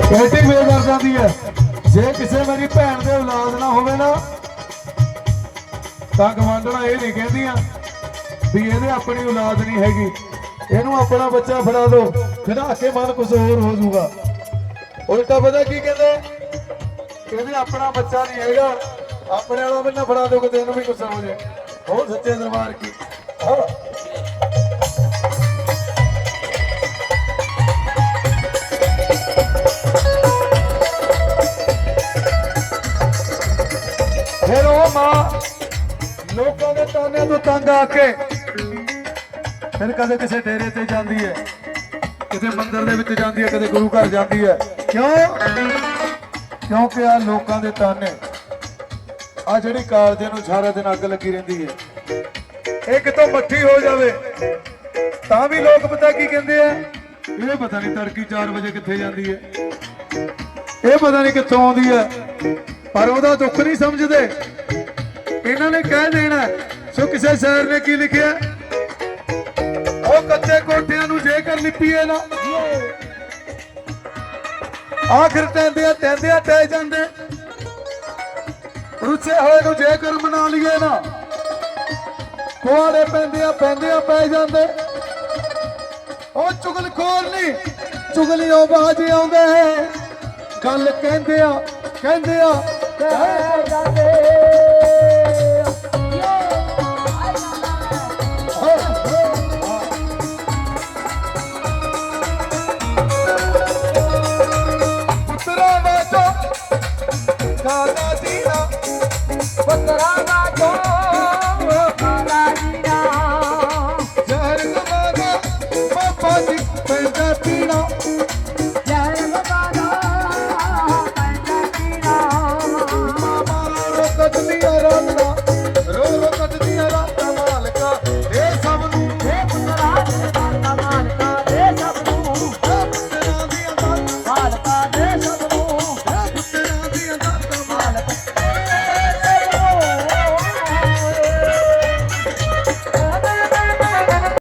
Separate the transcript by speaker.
Speaker 1: ਕੈਟਿੰਗ ਵੇ ਕਰ ਜਾਂਦੀ ਹੈ। ਜੇ ਕਿਸੇ ਮੇਰੀ ਭੈਣ ਦੇ ਔਲਾਦ ਨਾ ਹੋਵੇ ਨਾ, ਤਾਂ ਗਵਾਂਢਣਾ ਇਹ ਨਹੀਂ ਕਹਿੰਦੀਆਂ ਵੀ ਇਹਦੇ ਆਪਣੀ ਔਲਾਦ ਨਹੀਂ ਹੈਗੀ। ਇਹਨੂੰ ਆਪਣਾ ਬੱਚਾ ਫੜਾ ਦਿਓ ਖੜਾ ਕੇ ਮਨ ਕੁਝ ਹੋਰ ਹੋ ਜਾਊਗਾ। ਉਲਟਾ ਪਤਾ ਕੀ ਕਹਿੰਦੇ? ਕਹਿੰਦੇ, ਆਪਣਾ ਬੱਚਾ ਨਹੀਂ ਹੈਗਾ, ਆਪਣੇ ਵਾਲਾ ਵੀ ਨਾ ਫੜਾ ਦਿਓ ਕਿਤੇ ਇਹਨੂੰ ਵੀ ਗੁੱਸਾ ਹੋ ਜਾਏ। ਹੋਰ ਸੱਚੇ ਦਰਬਾਰ ਕੀ? ਹਾਂ। ਤਾਨੇ ਤੋਂ ਤੰਗ ਆ ਕੇ? ਫਿਰ ਕਦੇ ਕਿਸੇ ਡੇਰੇ ਤੇ ਜਾਂਦੀ ਹੈ ਕਿਤੇ ਮੰਦਿਰ ਦੇ ਵਿੱਚ ਜਾਂਦੀ ਹੈ ਕਦੇ ਗੁਰੂ ਘਰ ਜਾਂਦੀ ਹੈ ਕਿਉਂ? ਕਿਉਂਕਿ ਆ ਲੋਕਾਂ ਦੇ ਤਾਨੇ? ਆ ਜਿਹੜੀ ਕਾਲਜੇ ਨੂੰ ਸਾਰਾ ਦਿਨ ਅੱਗ ਲੱਗੀ ਰਹਿੰਦੀ ਹੈ ਇਹ ਕਿਤੋਂ ਮੱਠੀ ਹੋ ਜਾਵੇ? ਤਾਂ ਵੀ ਲੋਕ ਪਤਾ ਕੀ ਕਹਿੰਦੇ ਆ? ਇਹ ਪਤਾ ਨਹੀਂ ਤੜਕੀ 4 ਵਜੇ ਕਿੱਥੇ ਜਾਂਦੀ ਹੈ ਇਹ ਪਤਾ ਨਹੀਂ ਕਿੱਥੋਂ ਆਉਂਦੀ ਹੈ ਪਰ ਉਹਦਾ ਦੁੱਖ ਨਹੀਂ ਸਮਝਦੇ। ਇਹਨਾਂ ਨੇ ਕਹਿ ਦੇਣਾ ਸੋ ਕਿਸੇ ਸ਼ਾਇਰ ਨੇ ਕੀ ਲਿਖਿਆ? ਉਹ ਕੱਚੇ ਕੋਠਿਆਂ ਨੂੰ ਜੇਕਰ ਲਿਪੀਏ ਨਾ, ਆਖਰ ਟੈਂਦੇ ਆ ਟੈਂਦੇ ਆ, ਟਹਿ ਜਾਂਦੇ। ਰੁੱਸੇ ਹੋਏ ਨੂੰ ਜੇਕਰ ਮਨਾ ਲਈਏ ਨਾ, ਕੁਆੜੇ ਪੈਂਦੇ ਆ ਪੈਂਦੇ ਆ, ਪੈ ਜਾਂਦੇ। ਉਹ ਚੁਗਲ ਖੋਰ ਨਹੀਂ ਚੁਗਲੀਆਂ ਬਾਜ ਆਉਂਦੇ। ਗੱਲ ਕਹਿੰਦੇ ਆ ਕਹਿੰਦੇ ਆ, ਕਹਿ ਜਾਂਦੇ। ਕਾਦਾ ਦੀਨਾ